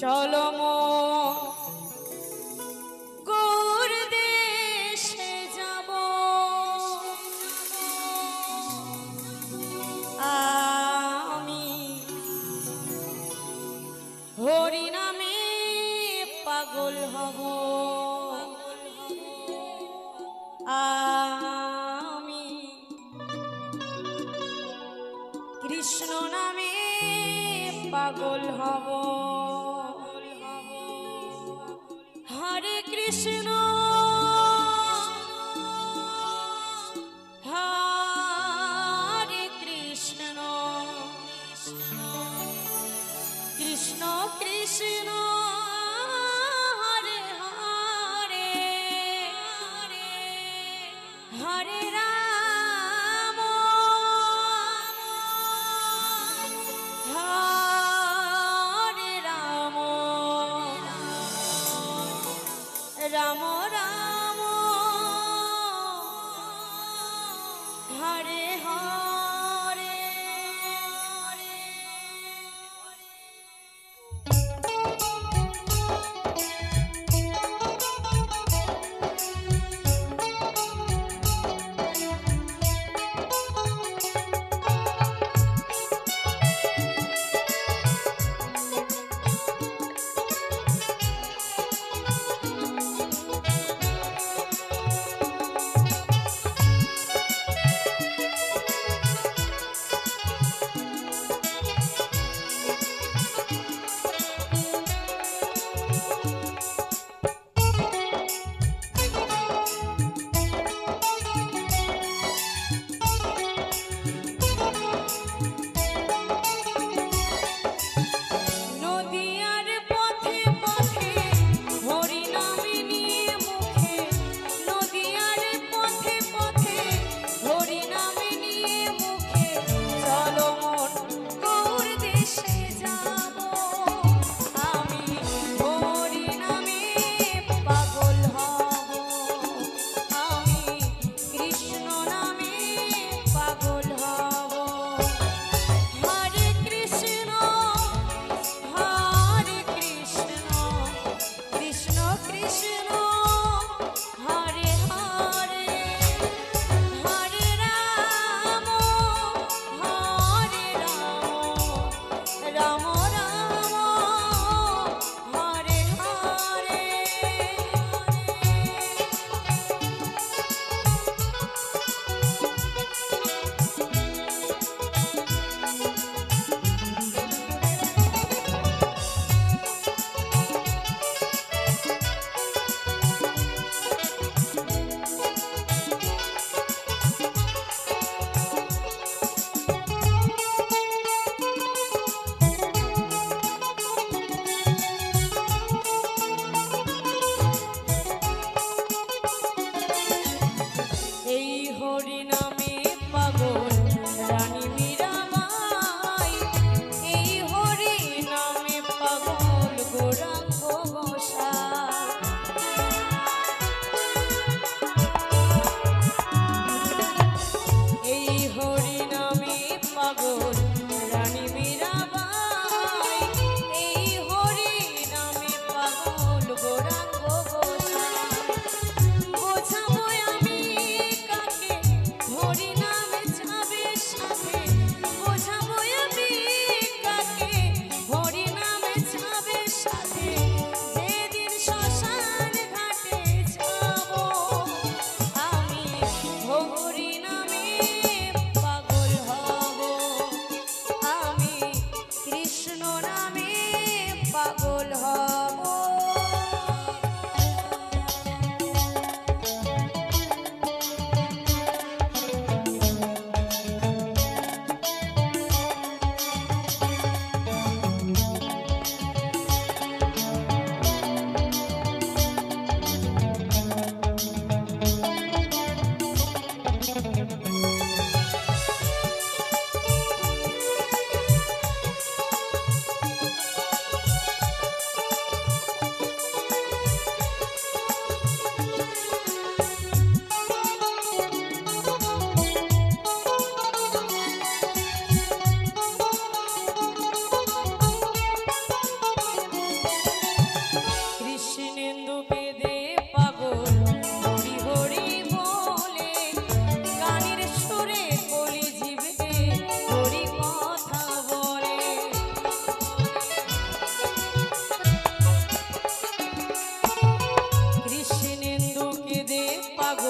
চলো গৌর দেশে যাব। আমি হরি নামে পাগল হব। আমি কৃষ্ণ নামে পাগল হব। হরে কৃষ্ণ। হারে হারে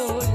Oh.